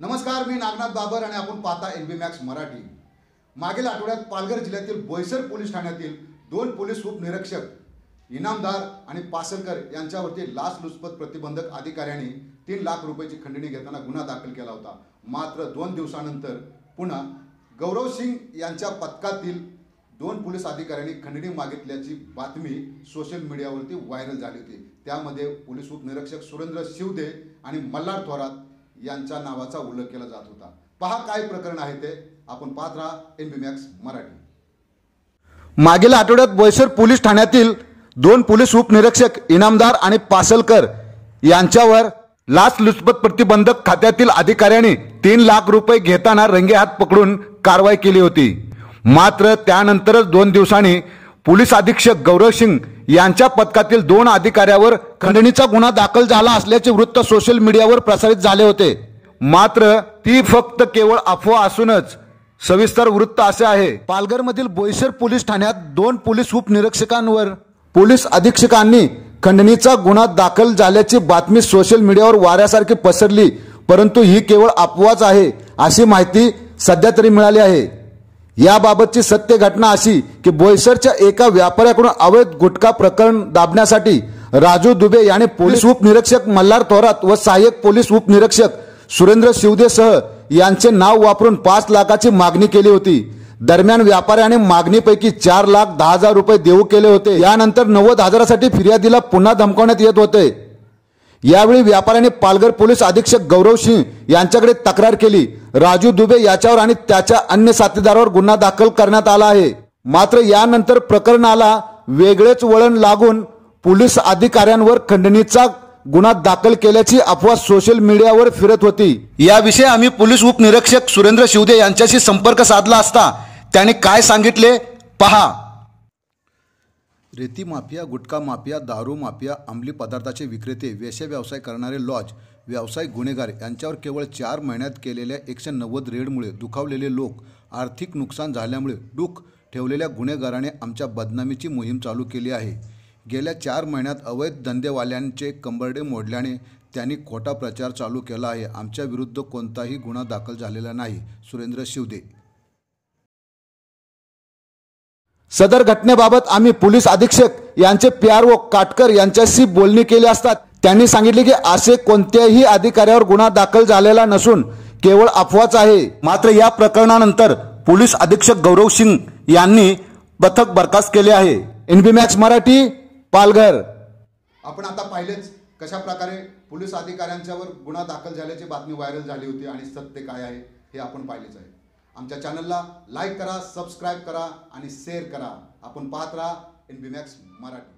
नमस्कार मी नागनाथ बाबर आणि आपण पाहता एन बी मॅक्स मराठी. मागील आठवड्यात पालघर जिल्ह्यातील बोईसर पोलीस ठाण्यातील दोन पोलीस उपनिरीक्षक इनामदार आणि पासलकर यांच्यावरती लाचलुचपत प्रतिबंधक अधिकाऱ्यांनी तीन लाख रुपयाची खंडणी घेताना गुन्हा दाखल केला होता. मात्र दोन दिवसानंतर पुन्हा गौरव सिंग यांच्या पथकातील दोन पोलीस अधिकाऱ्यांनी खंडणी मागितल्याची बातमी सोशल मीडियावरती व्हायरल झाली होती. त्यामध्ये पोलीस उपनिरीक्षक सुरेंद्र शिवदे आणि मल्हार थोरात यांच्या नावाचा उल्लेख केला जात होता. पहा काय प्रकरण आहे ते. आपण पाहत राहा एन बी मॅक्स मराठी. मागील आठवड्यात बोईसर पोलीस ठाण्यातील दोन पोलीस उपनिरीक्षक इनामदार आणि पासलकर यांच्यावर लाचलुचपत प्रतिबंधक खात्यातील अधिकाऱ्यांनी तीन लाख रुपये घेताना रंगेहात पकडून कारवाई केली होती. मात्र त्यानंतरच दोन दिवसांनी पोलीस अधीक्षक गौरव सिंग यांच्या पथकातील दोन अधिकाऱ्यावर खंडणीचा गुन्हा दाखल झाला असल्याचे वृत्त सोशल मीडियावर प्रसारित झाले होते. मात्र ती फक्त केवळ अफवा असूनच सविस्तर वृत्त असे आहे. पालघरमधील बोईसर पोलीस ठाण्यात दोन पोलीस उपनिरीक्षकांवर पोलीस अधीक्षकांनी खंडणीचा गुन्हा दाखल झाल्याची बातमी सोशल मीडियावर वाऱ्यासारखी पसरली परंतु ही केवळ अफवाच आहे अशी माहिती सध्या तरी मिळाली आहे. याबाबतची सत्य घटना अशी की बोईसरच्या एका व्यापाऱ्याकडून अवैध गुटखा प्रकरण दाबण्यासाठी राजू दुबे याने पोलीस उपनिरीक्षक मल्हार थोरात व सहाय्यक पोलीस उपनिरीक्षक सुरेंद्र शिवदेसह यांचे नाव वापरून पाच लाखाची मागणी केली होती. दरम्यान व्यापाऱ्याने मागणीपैकी चार लाख दहा हजार रुपये देऊ केले होते. यानंतर नव्वद हजारासाठी फिर्यादीला पुन्हा धमकावण्यात येत होते. यावेळी व्यापाऱ्याने पालघर पोलीस अधीक्षक गौरव सिंह यांच्याकडे तक्रार केली. राजू दुबे याच्यावर आणि त्याच्या अन्य साथीदारावर गुन्हा दाखल करण्यात आला आहे. मात्र यानंतर प्रकरणाला वेगळेच वळण लागून पोलीस अधिकाऱ्यांवर खंडणीचा गुन्हा दाखल केल्याची अफवा सोशल मीडियावर फिरत होती. याविषयी आम्ही पोलीस उपनिरीक्षक सुरेंद्र शिवदे यांच्याशी संपर्क साधला असता त्याने काय सांगितले? पहा. रेती माफिया गुटखा माफिया दारू माफिया अंमली पदार्थाचे विक्रेते वेशे व्यवसाय करणारे लॉज व्यावसायिक गुन्हेगार यांच्यावर केवळ चार महिन्यात केलेल्या एकशे नव्वद रेडमुळे दुखावलेले लोक आर्थिक नुकसान झाल्यामुळे डूक ठेवलेल्या गुन्हेगाराने आमच्या बदनामीची मोहीम चालू केली आहे. गेल्या चार महिन्यात अवैध धंदेवाल्यांचे कंबरडे मोडल्याने त्यांनी खोटा प्रचार चालू केला आहे. आमच्या विरुद्ध कोणताही गुन्हा दाखल झालेला नाही. सुरेंद्र शिवदे सदर घटनेबाबत आम्ही पोलीस अधीक्षक यांचे पी आर ओ काटकर यांच्याशी बोलणी केली असतात. त्यांनी सांगितले की असे कोणत्याही अधिकाऱ्यावर गुन्हा दाखल झालेला नसून केवळ अफवाच आहे. मात्र या प्रकरणानंतर पोलीस अधीक्षक गौरव सिंग यांनी पथक बरखास्त केले आहे. NB Max Marathi Palghar. आपण आता पाहिलेच कशा प्रकारे पोलीस अधिकाऱ्यांच्यावर गुन्हा दाखल झाल्याची बातमी व्हायरल झाली होती आणि सत्य काय आहे हे आपण पाहिलेच आहे. आमच्या चॅनलला लाईक करा सबस्क्राईब करा आणि शेअर करा. आपण पाहत राहा एन बी मॅक्स मराठी.